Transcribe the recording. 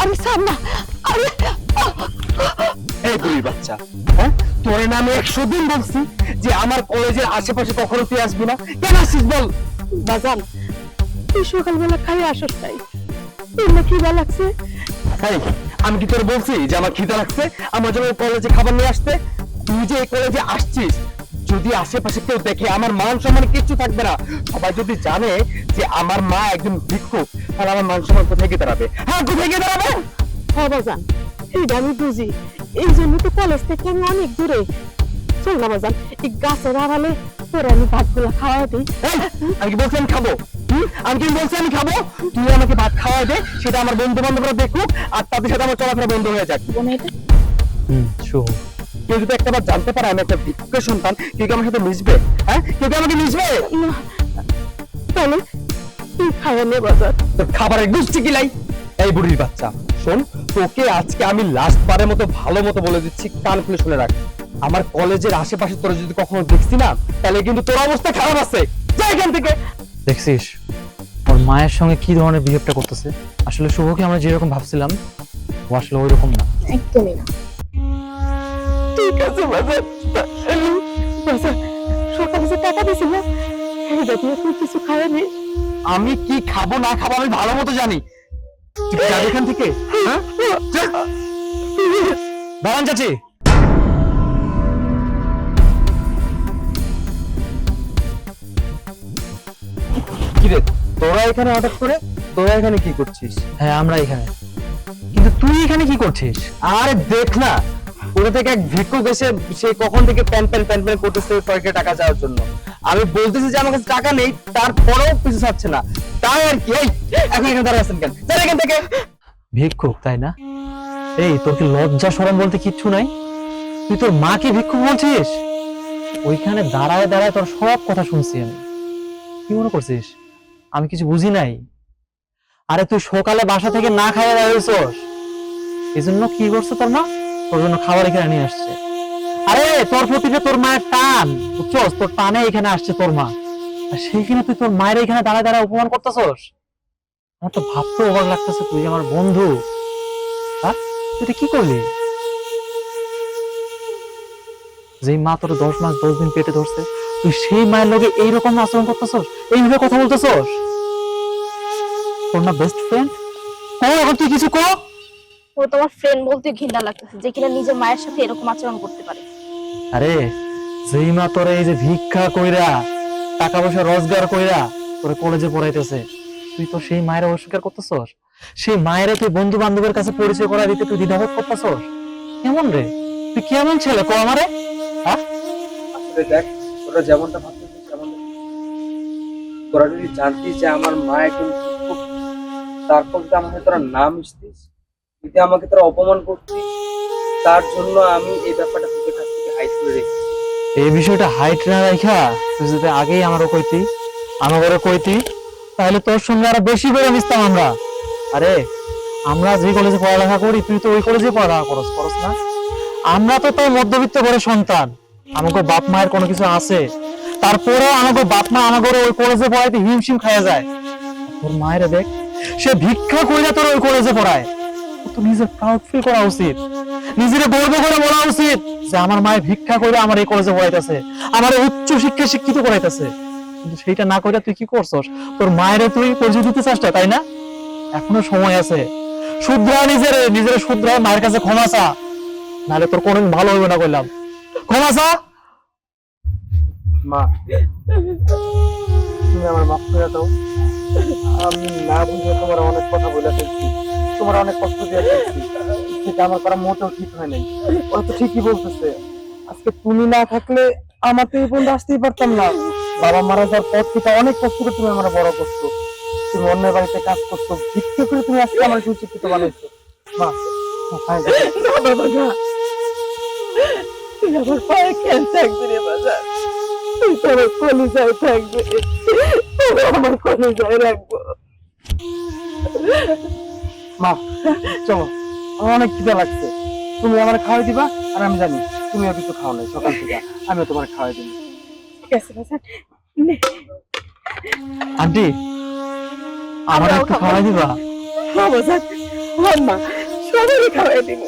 আরে সার না আরে এই বুড়ির বাচ্চা হ্যাঁ? তোর নামে একশো দিন বলছি যে আমার কলেজের আশেপাশে কখনো তুই আসবি না। কেন আসিস বল? বাজান তুই সকালবেলা খাই আসস নাই। তোর না খিদা লাগছে? আমি কি তোর বলছি যে আমার খিদে লাগছে? আমার জন্য কলেজে খাবার নিয়ে আসতে? তুই যে এই কলেজে আসছিস যদি আশেপাশে কেউ দেখে আমার মান সম্মান কিচ্ছু থাকবে না সবাই যদি জানে যে আমার মা একজন ভিক্ষুক তাহলে আমার মান সম্মান কোথায় গিয়ে দাঁড়াবে? হ্যাঁ কোথায় গিয়ে দাঁড়াবে? হ্যাঁ বাজান। এইটা আমি বুঝি এই জন্য তো কলেজ থেকে আমি অনেক দূরে। চল না বাজান এই গাছের আড়ালে তোর আমি ভাতগুলা খাওয়া দিই। আমি কি বলছি আমি খাব? আমি কি বলছি আমি খাব? তুই আমাকে ভাত খাওয়া দে সেটা আমার বন্ধু বান্ধবরা দেখুক আর তাদের সাথে আমার চলাফেরা বন্ধ হয়ে যাক। হুম শুভ কেউ যদি একটা বার জানতে পারে আমি একটা ভিক্ষুকের সন্তান কেউ কি আমার সাথে মিশবে? হ্যাঁ? কেউ কি আমাকে মিশবে? তাহলে তুই খাওয়া নে বাজার খাবারের গুষ্টি কিলাই এই বুড়ির বাচ্চা শোন তোকে আজকে আমি লাস্ট বারের মতো ভালো মতো বলে দিচ্ছি কান খুলে শুনে রাখ। আমার কলেজের আশেপাশে তোরা যদি কখনো দেখছি না তাহলে কিন্তু তোর অবস্থা খারাপ আছে। যা এখান থেকে। দেখছিস ওর মায়ের সঙ্গে কি ধরনের বিহেভটা করতেছে? আসলে শুভকে আমরা যেরকম ভাবছিলাম ও আসলে ওই রকম না। একদমই না। ঠিক আছে বাজার। বাজার সকালে যে টাকা কিছু খাওয়া নে আমি কি খাব না খাব আমি ভালো মতো জানি। এখান থেকে? হ্যাঁ? দাঁড়ান চাচি। তোরা এখানে হঠাৎ করে? তোরা এখানে কি করছিস? হ্যাঁ আমরা এখানে। কিন্তু তুই এখানে কি করছিস? আরে দেখ না ওটা থেকে এক ভিক্ষুক এসে সে কখন থেকে প্যান প্যান প্যান প্যান করতেছে কয়েকটা টাকা চাওয়ার জন্য। আমি বলতেছি যে আমার কাছে টাকা নেই, তারপরেও পিছু ছাড়ছে না। তাই আর কি, এই, এখন এখানে আছেন কেন? এখান থেকে। ভিক্ষুক, তাই না? এই, তোর কি লজ্জা সরম বলতে কিচ্ছু নাই? তুই তোর মাকে ভিক্ষুক বলছিস? ওইখানে দাঁড়ায় দাঁড়ায় তোর সব কথা শুনছি আমি। কি মনে করছিস? আমি কিছু বুঝি নাই। আরে তুই সকালে বাসা থেকে না খাইয়ে দাঁড়িয়েছস এই জন্য কি করছে তোর মা? তোর জন্য খাবার এখানে নিয়ে আসছে। আরে, তোর প্রতি যে তোর মায়ের টান, বুঝছস? তোর টানে এখানে আসছে তোর মা। আর সেইখানে তুই তোর মায়ের এখানে দাঁড়ায় দাঁড়ায় অপমান করতেছস? আমার তো ভাবতে অবাক লাগতেছে, তুই আমার বন্ধু। হ্যাঁ তুই এটা কি করলি? যেই মা তোর দশ মাস, দশ দিন পেটে ধরছে, তুই সেই মায়ের লগে এইরকম আচরণ করতেছস? এইভাবে কথা বলতেছস? তোর না বেস্ট ফ্রেন্ড ও এখন তুই কিছু কর। ও তোমার ফ্রেন্ড বলতে ঘৃণা লাগতেছে যে কিনা নিজের মায়ের সাথে এরকম আচরণ করতে পারে। আরে, যেই মা তোর এই যে ভিক্ষা কইরা টাকা পয়সা রোজগার কইরা তোরে কলেজে পড়াইতেছে, তুই তো সেই মায়ের অস্বীকার করতেছস? সেই মায়ের তুই বন্ধু বান্ধবের কাছে পরিচয় করা দিতে তুই দ্বিধাবোধ করতেছস? কেমন রে? তুই কেমন ছেলে, কো আমারে? দেখ ওরা যেমনটা ভাবতেছে তোরা যদি যে আমার মা একজন তারপর আমাকে তোরা নাম মিশতিস যদি আমাকে তোরা অপমান করতিস, তার জন্য আমি এই ব্যাপারটা করে এই বিষয়টা হাইট না রাখা তুই যদি আগেই আমারও কইতি আমারও কইতি, তাহলে তোর সঙ্গে আরও বেশি করে মিশতাম আমরা। আরে, আমরা যে কলেজে পড়ালেখা করি, তুই তো ওই কলেজে পড়ালেখা করস করস না? আমরা তো তোর মধ্যবিত্ত ঘরের সন্তান। আমাকে বাপ মায়ের কোনো কিছু আছে। তারপরেও আমাকে বাপ মা আমাকে ওই কলেজে পড়াইতে হিমশিম খাইয়া যায়। তোর মায়ের দেখ, সে ভিক্ষা কইরা তোর ওই কলেজে পড়ায়। তো নিজের প্রাউড ফিল করা উচিত। নিজের গর্ব করে বলা উচিত যে আমার মায়ের ভিক্ষা করে আমার এই কলেজে পড়াইতেছে, আমার উচ্চ শিক্ষা শিক্ষিত করাইতেছে। কিন্তু সেইটা না করে তুই কি করছস? তোর মায়ের তুই পরিচয় দিতে চাস তাই না? এখনও সময় আছে। শুদ্রা নিজের নিজের শুদ্রা মায়ের কাছে ক্ষমা চা। নাহলে তোর কোনদিন ভালো হইবে না কইলাম। ক্ষমা চা। মা, তুমি আমার মাফ করে দাও। আমি না বুঝে তোমার অনেক কথা বলে ফেলছি। তোমার অনেক কষ্ট দিয়ে ফেলছি। সেটা আমার করা মোটেও ঠিক হয় নাই। ওরা তো ঠিকই বলতেছে। আজকে তুমি না থাকলে আমার তো এই পর্যন্ত আসতেই পারতাম না। বাবা মারা যাওয়ার পর থেকে অনেক কষ্ট করে তুমি আমার বড় করছ। তুমি অন্যের বাড়িতে কাজ করছ, ভিক্ষে করে তুমি আজকে আমার সুশিক্ষিত বানাইছো। আমার পায়ে রাখব। মা চলো। আমার অনেক খিদে লাগছে। তুমি আমার খাওয়াই দিবা আর আমি জানি তুমিও কিছু খাও নাই সকাল থেকে। আমিও তোমার খাওয়াই দিব। ঠিক আছে বাজার আন্টি আমার একটু খাওয়াই দিবা? হ্যাঁ খাওয়াই দিব।